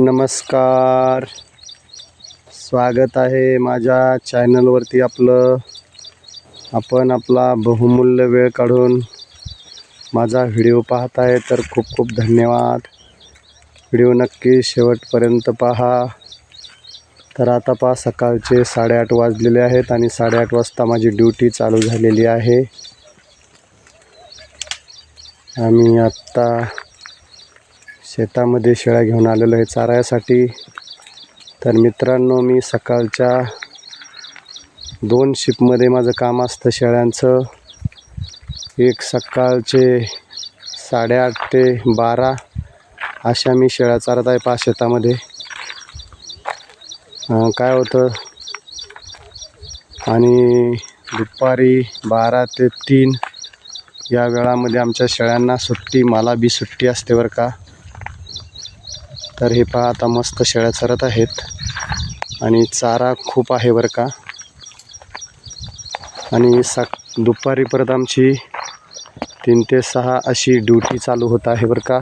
नमस्कार. स्वागत आहे माझ्या चॅनलवरती आपलं. आपण आपला बहुमूल्य वेळ काढून माझा व्हिडिओ पाहत आहे तर खूप खूप धन्यवाद. व्हिडिओ नक्की शेवटपर्यंत पहा. तर आता पहा सकाळचे साडेआठ वाजलेले आहेत आणि साडेआठ वाजता माझी ड्युटी चालू झालेली आहे. आम्ही आत्ता शेतामध्ये शेळ्या घेऊन आलेलो आहे चारायसाठी तर मित्रांनो मी सकाळच्या दोन शिपमध्ये माझं काम असतं शेळ्यांचं. एक सकाळचे साडेआठ ते बारा अशा मी शेळ्या चारत आहे पा शेतामध्ये. काय होतं? आणि दुपारी बारा ते तीन या वेळामध्ये आमच्या शेळ्यांना सुट्टी मला बी सुट्टी असते बरं का. तर हे पहा आता मस्त शेळ्या चरत आहेत. आणि चारा खूप आहे बरं का. आणि सक दुपारी परत आमची तीन ते सहा अशी ड्युटी चालू होत आहे बरं का.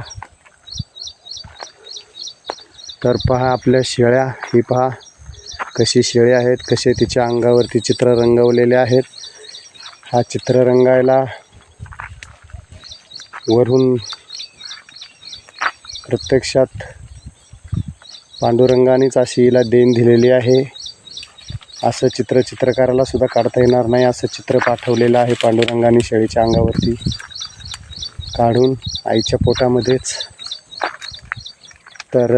तर पहा आपल्या शेळ्या ही पहा कशी शेळी आहेत कसे तिच्या अंगावरती चित्र रंगवलेले आहेत. हा चित्र रंगायला वरून प्रत्यक्षात पांडुरंगानेच अशी हिला देण दिलेली आहे. असं चित्र चित्रकाराला सुद्धा काढता येणार नाही असं चित्र पाठवलेलं आहे पांडुरंगाने शेळीच्या अंगावरती. काढून आईच्या पोटामध्येच. तर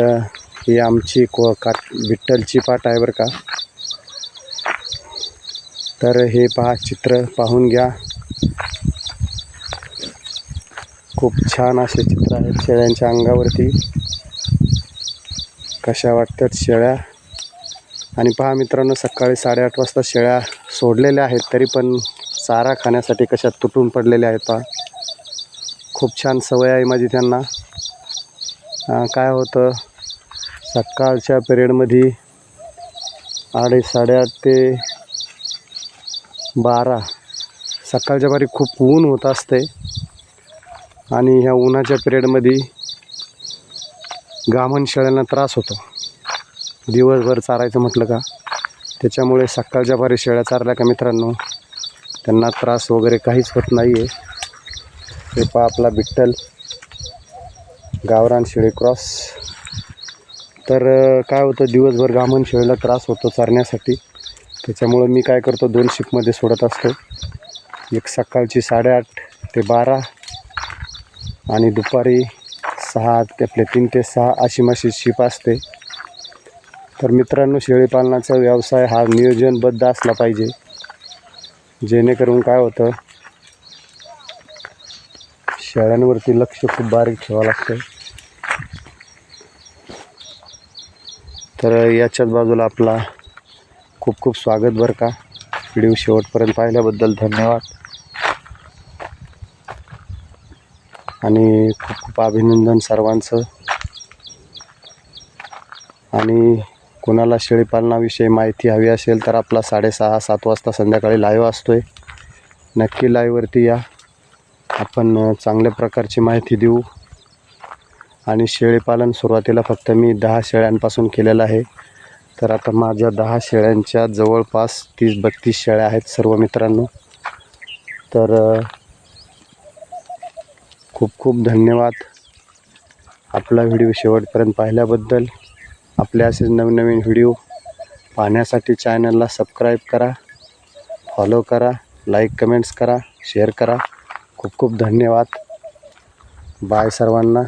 ही आमची को का विठ्ठलची पाट आहे बरं का. तर हे पहा चित्र पाहून घ्या. खूप छान असे चित्र आहेत शेळ्यांच्या अंगावरती. कशा वाटतात शेळ्या? आणि पहा मित्रांनो सकाळी साडेआठ वाजता शेळ्या सोडलेल्या आहेत तरी पण चारा खाण्यासाठी कशा तुटून पडलेल्या आहेत पहा. खूप छान सवय आहे माझी त्यांना. काय होतं? सकाळच्या पिरियडमध्ये अडीच साडेआठ ते बारा. सकाळच्या बारी खूप ऊन होत असते. आणि ह्या उन्हाच्या पिरियडमध्ये गामन शेळ्यांना त्रास होतो. दिवसभर चारायचं म्हटलं का? त्याच्यामुळे सकाळच्या पारी शेळ्या चारल्या का मित्रांनो? त्यांना त्रास वगैरे काहीच होत नाही आहे हे पहा आपला बिट्टल गावरान शेळी क्रॉस. तर काय होतं दिवसभर गामन शेळीला त्रास होतो चारण्यासाठी. त्याच्यामुळं मी काय करतो दोन शिपमध्ये सोडत असतो. एक सकाळची साडेआठ ते बारा आणि दुपारी सहा ते आपले तीन ते सहा अशी माशी शिप असते. तर मित्रांनो शेळीपालनाचा व्यवसाय हा नियोजनबद्ध असला पाहिजे. जेणेकरून काय होतं शेळ्यांवरती लक्ष खूप बारीक ठेवावं लागतं. तर याच्याच बाजूला आपला खूप खूप स्वागत बरं का. व्हिडिओ शेवटपर्यंत पाहिल्याबद्दल धन्यवाद. आणि खूप खूप अभिनंदन सर्वांचं. आणि कोणाला शेळीपालनाविषयी माहिती हवी असेल तर आपला साडेसहा सात वाजता संध्याकाळी लाईव्ह असतो आहे नक्की लाईव्हवरती या. आपण चांगल्या प्रकारची माहिती देऊ. आणि शेळीपालन सुरुवातीला फक्त मी दहा शेळ्यांपासून केलेलं आहे. तर आता माझ्या दहा शेळ्यांच्या जवळपास तीस बत्तीस शेळ्या आहेत सर्व मित्रांनो. तर खूप खूप धन्यवाद. आपला व्हिडिओ शेवटपर्यंत पाहिल्याबद्दल आपले असेच नवनवीन व्हिडिओ पाहण्यासाठी चॅनलला सबस्क्राईब करा फॉलो करा लाईक कमेंट्स करा शेअर करा. खूप खूप धन्यवाद. बाय सर्वांना.